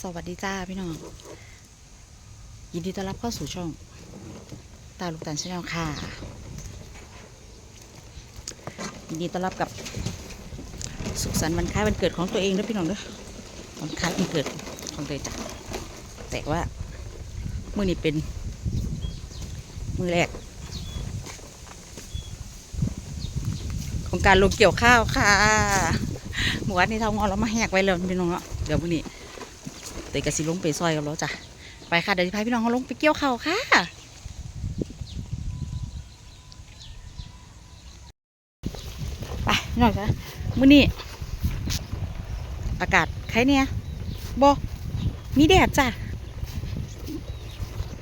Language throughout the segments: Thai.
สวัสดีจ้าพี่น้อง ยินดีต้อนรับเข้าสู่ช่อง ตาลูกตาลชาแนลค่ะ ยินดีต้อนรับกับสุขสันต์วันคล้ายวันเกิดของตัวเองด้วยพี่น้องด้วยวันคล้ายวันเกิดของตัวเองจ้ะแต่ว่ามื่อนี้เป็น มือแรก ของการลงเกี่ยวข้าวค่ะหมูวัดนี้ทำงอนแล้วมาแหกไว้แล้วพี่น้องเนาะเดี๋ยวมื่อนี้ เตยกระสิลงไปซอยกับเราจ้ะไปค่ะเดี๋ยวพาพี่น้องเขาลงไปเกี่ยวเขาค่ะไปพี่น้องจ้ะมื้อนี้อากาศใครเนี่ยบอมีแดดจ้ะ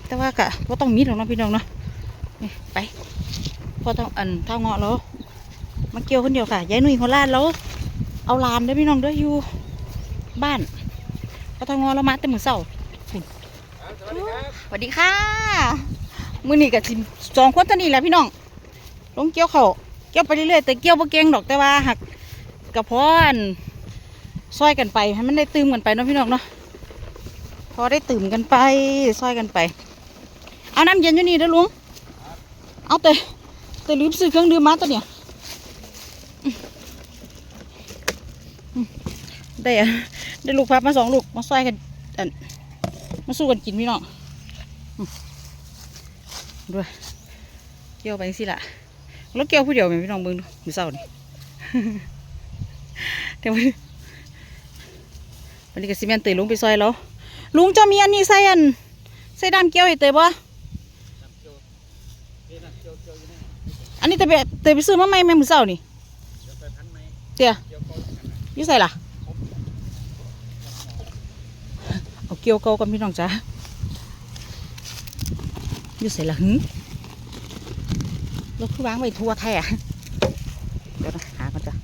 แต่ว่ากะว่าต้องมีหรอกเนาะพี่น้องเนาะไปพอต้องอันเท่าเงาะแล้วมาเกี่ยวคนเดียวค่ะยายหนุ่ยโคราชแล้ว เอาลานเด้พี่น้องด้ออยู่บ้าน ปทงเรามาแต่มือเสาสวัสดีค่ะมือนี่กับสิสองคนเท่านี้แหละพี่น้องลงเกี่ยวเขาเกี่ยวไปเรื่อยๆแต่เกี่ยวบ่เก่งดอกแต่ว่าหักกระพอนซอยกันไปให้มันได้ตื่มกันไปเนาะพี่น้องเนาะพอได้ตื่มกันไปซอยกันไป เอาน้ำเย็นอยู่นี่เด้อลุงเอาแต่แต่ลืมซื้อเครื่องดื่มมาตัวเนี่ยอืมอืม ได้อะได้ลูกพับมาสองลูกมาซอยกันอันมาสู้กันกินพี่น้องด้วยเกี่ยวไปสิละแล้วเกี่ยวผู้เดียวไหมพี่น้องเบิ่งดูมือเศร้านี่เดี๋ยววันนี้วันนี้ก็สิแมนเตยลุงไปซอยแล้วลุงจะมีอันนี้ใส่อันใส่ดามเกี่ยวให้เตยบ่อันนี้เตยไปเตยไปซื้อมาใหม่แม่มือเศร้านี่เตี้ยอยี่ใส่ล่ะ เกี่ยวเก่ากันพี่น้องจ้าอยู่ใส่ละหึรถคือวางไว้ทั่วแท้อะเดี๋ยวนะหาก่อนจ้ะ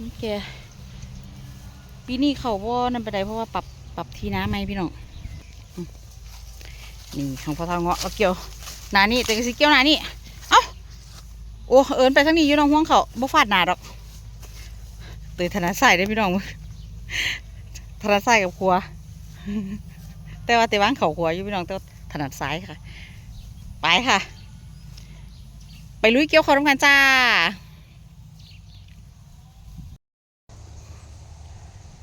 นี่แกปีนี้เขาว่านั่นไปได้เพราะว่าปรับปรับทีน้ำไหมพี่น้องนี่ของพ่อทองเงาะเอาเกี่ยวหนานี่แต่ก็สิเกี่ยวหนานี่เอ้าโอ้เอินไปทั้งนี้อยู่น้องห่วงเขาบ่ฟาดหนาดอกเตยธนาใส่ได้พี่น้อง ถนัดซ้ายกับขวาแต่ว่าแต่วางเข่าขวาอยู่พี่น้องแต่ถนัดซ้ายค่ะ ไปค่ะ ไปลุยเกี่ยวข้าวทำกันจ้า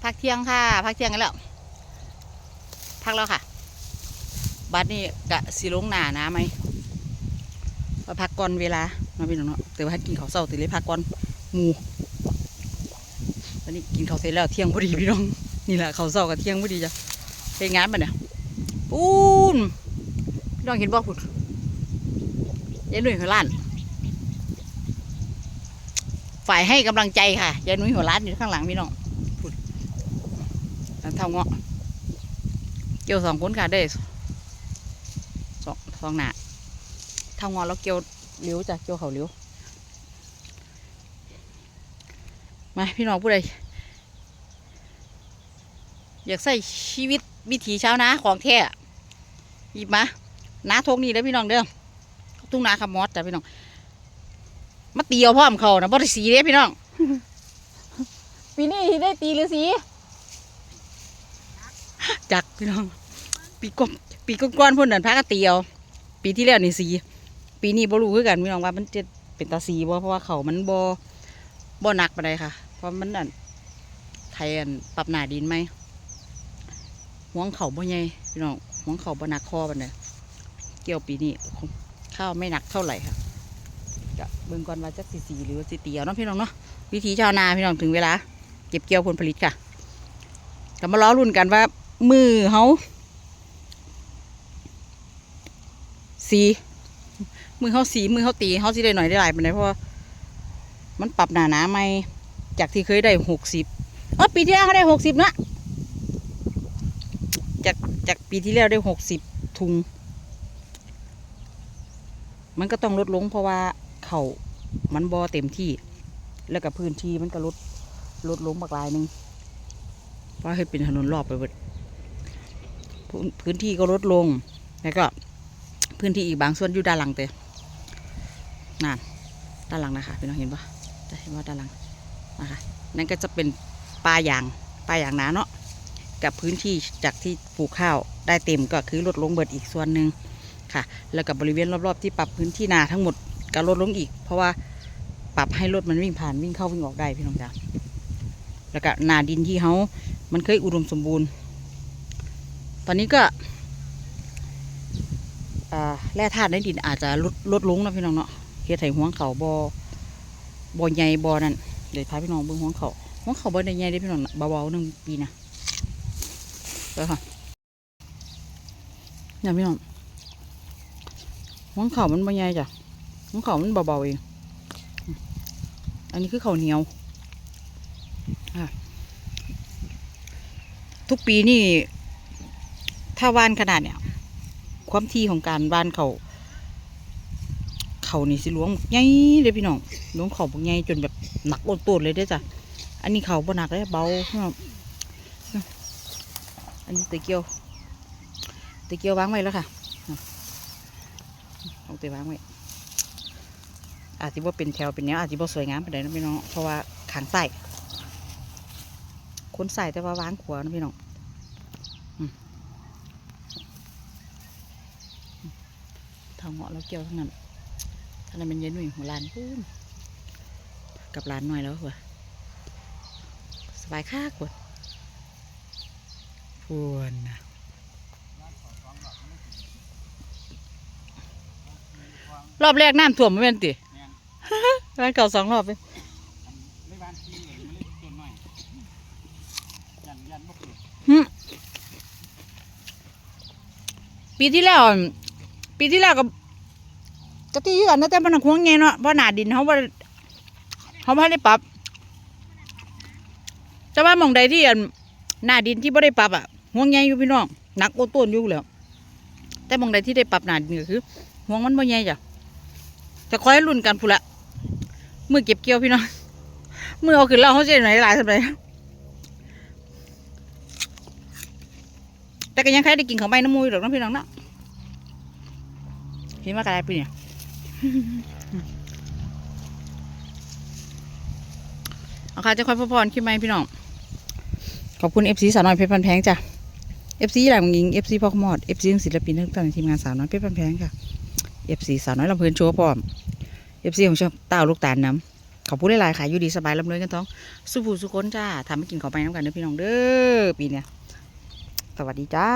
พักเที่ยงค่ะพักเที่ยงกันแล้วพักแล้วค่ะบัดนี้กะสีลงหนานะไหมว่าพักก่อนเวลาเนาะพี่น้องเนาะแต่ว่าให้กินข้าวเศร้าติเลยพักก่อนหมู อนนี้กินข้าวเสร็จแล้วเที่ยงพอดีพี่น้อง นี่แหละเขาวเศร้ากับเที่ยงพอดีจ้ะเป็นงานปะเนี่ยปูนพี่น้องเห็นบ่พุ่นยายหนุ่ยหัวล้าน ฝ่ายให้กำลังใจค่ะยายหนุ่ยหัวล้านอยู่ข้างหลังพี่น้องพุ่นแล้วเท่าเงาะเกี่ยวสองคนค่ะได้สองสองหนาเท่าเงาะแล้วเกี่ยวเลี้ยวจ้ะเกี่ยวเขาเลี้ยว มาพี่น้องผู้ใดอยากใส่ชีวิตวิถีชาวนาของแท้หยิบมานาทงนี่แล้วพี่น้องเด้อทุ่งนาคำมอดจ้ะพี่น้องมาตีเอาพ่อมเขานะบริสีเด้พี่น้องปีนี้ได้ตีหรือสีจักพี่น้อง ปีก่อนปีก่อนๆพ่นนั่นพากันตีเอาปีที่แล้วนี่สี ปีนี้บ่รู้คือกันพี่น้องว่ามันจะเป็นตาสีบ่เพราะว่าเขามันบ่บ่หนักไปานใดค่ะ เพราะมันอันไทยอันปรับหนาดินไหมห่วงเขาบ่ใหญ่พี่น้องห่วงเขาบ่หนักคอบันเนี่ยเกี่ยวปีนี้ข้าวไม่หนักเท่าไหร่ค่ะจะเบิ่งก่อนว่าจะสีสีหรือว่าสีเตียวเนาะพี่น้องเนาะวิธีชาวนาพี่น้องถึงเวลา เก็บเกี่ยวผลผลิตค่ะก็มาล้อรุ่นกันว่า มือเขาสีมือเขาสีมือเขาตีเขาสิได้หน่อยได้หลายปานใดเพราะว่ามันปรับหนาหนาไหม จากที่เคยได้หกสิบเออปีที่แล้วเขาได้หกสิบนะจากจากปีที่แล้วได้หกสิบถุง มันก็ต้องลดลงเพราะว่าเขามันบอเต็มที่ แล้วกับพื้นที่มันก็ลดลดลงบักลายหนึ่งเพราะให้เป็นถนนรอบไปหมดพื้นพื้นที่ก็ลดลง แล้วก็พื้นที่อีกบางส่วนอยู่ด้านหลังเตะนั่นด้านหลังนะคะพี่น้องเห็นปะจะเห็นว่าด้านหลัง นะคะนั่นก็จะเป็นปลาอย่างปลาอย่างหนาเนาะกับพื้นที่จากที่ปลูกข้าวได้เต็มก็คือลดลงเบิดอีกส่วนหนึ่งค่ะ แล้วกับบริเวณรอบๆ ที่ปรับพื้นที่นาทั้งหมดก็ลดลงอีก เพราะว่าปรับให้รถมันวิ่งผ่านวิ่งเข้าวิ่งออกได้พี่น้องจ้าแล้วก็นาดินที่เขามันเคยอุดมสมบูรณ์ ตอนนี้ก็แร่ธาตุในดินอาจจะลดลดลงนะพี่น้องเนาะเฮ็ดให้หัวเขาบอบอใหญ่บอนั่น เดี๋ยวพาพี่น้องเบิ่งหัวเขาหัวเขาบอได้ใหญ่ได้พี่น้องเบาๆหนึ่งปีนะไปค่ะเนี่ยพี่น้องหัวเขามันบอใหญ่จ้ะหัวเขามันเบาๆเองอันนี้คือเขาเหนียวอะทุกปีนี่ถ้าว่านขนาดเนี่ย ความที่ของการว่านเขา เขานี่สิหลวงใหญ่เลยพี่น้องหลวงเขาบกใหญ่จนแบบหนักโอดตัวเลยเด้จ้ะอันนี้เขาบ่หนักเลยเบาพี่น้องอันนี้ตะเกียวตะเกียววางไว้แล้วค่ะเอาตะวางไว้อาจจะว่าเป็นแถวเป็นแนวอาจจะว่าสวยงามไปานใดนะพี่น้องเพราะว่าขางใส่คนใส่แต่ว่าวางขวานะพี่น้องทางเหาะแล้วเกี่ยวทั้งนั้น ทั้งนั้นเป็นเย็นหนุ่ยหัวลานพูนกับร้านหน่อยแล้วหัวสบายค่ากวดพวนนะรอบแรกน้ำท่วมไม่เป็นติร้านเก่าสองรอบเลยปีที่แล้ว ปีที่แล้วกับ กะทิกันนะแต่มันห่วงไงเนาะเพราะหนาดินเขาบ่ได้เขาไม่ได้ปรับแต่ว่ามองใดที่อันหน้าดินที่ไม่ได้ปรับอะห่วงใหญ่อยู่พี่น้องหนักโอต้นอยู่แล้วแต่มองใดที่ได้ปรับหน้าดินก็คือห่วงมันบ่ใหญ่จ้ะจะคอยรุ่นกันพูละมือเก็บเกี่ยวพี่น้องมือเอาขึ้นแล้วเขาจะไหนหลายสำหรับแต่ก็ยังใครได้กินของใบน้ำมูยหรอกน้องพี่น้องเนาะเห็นว่ากระไรปีเนี่ย เอาค่ะจะค่อยพอพรขึ้นไหมพี่น้อง ขอบคุณเอฟซีสาวน้อยเพชรพันแพงจ้ะเอฟซีหลังยิงเอฟซีพ่อขมอดเอฟซีศิลปินทั้งท่านในทีมงานสาวน้อยเพชรพันแพงค่ะเอฟซีสาวน้อยลำเพลินโชว์พร้อมเอฟซีของช่องเต้าลูกตาลน้ำขอบคุณหลายๆค่ะอยู่ดีสบายลำเลยกันท้องสู้ผู้สุคนจ้าทำให้กินขอไปน้ำกันเด้อพี่น้องเด้อปีเนี้ยสวัสดีจ้า